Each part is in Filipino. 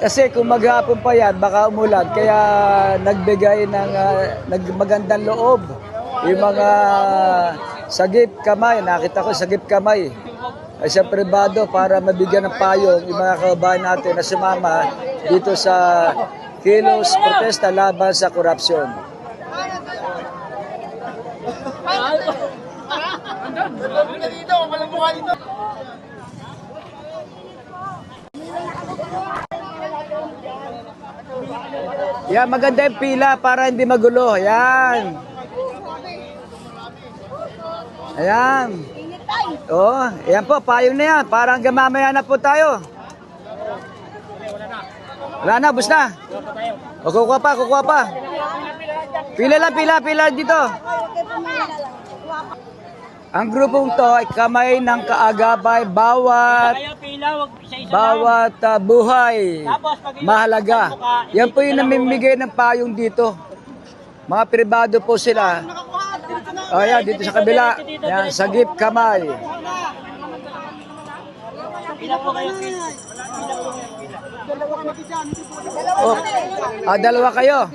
Kasi kung maghapon pa yan, baka umulan. Kaya nagbigay ng ah, nagmagandang loob. Yung mga sagip kamay, nakita ko sagip kamay. Ay sa privado para mabigyan ng payong yung mga kababayan natin na sumama dito sa kilos protesta laban sa korupsyon. Yan, maganda yung pila para hindi magulo. Yan. Ayan. Oo, yan po, payong na yan. Parang hanggang mamaya na po tayo. Wala na, bus na. O, kukuha pa, kukuha pa. Pila lang, pila, pila dito. Ang grupong to ay kamay ng kaagabay bawat bawat ah, buhay mahalaga. Yan po yung namimigay ng payong dito. Mga pribado po sila. O yan, dito sa kabila. Yan, sagip kamay. Pila po kayo, pila. Oh, ah, dalawa kayo.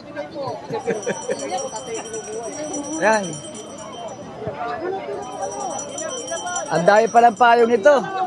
yan. Ang dami palang payong nito.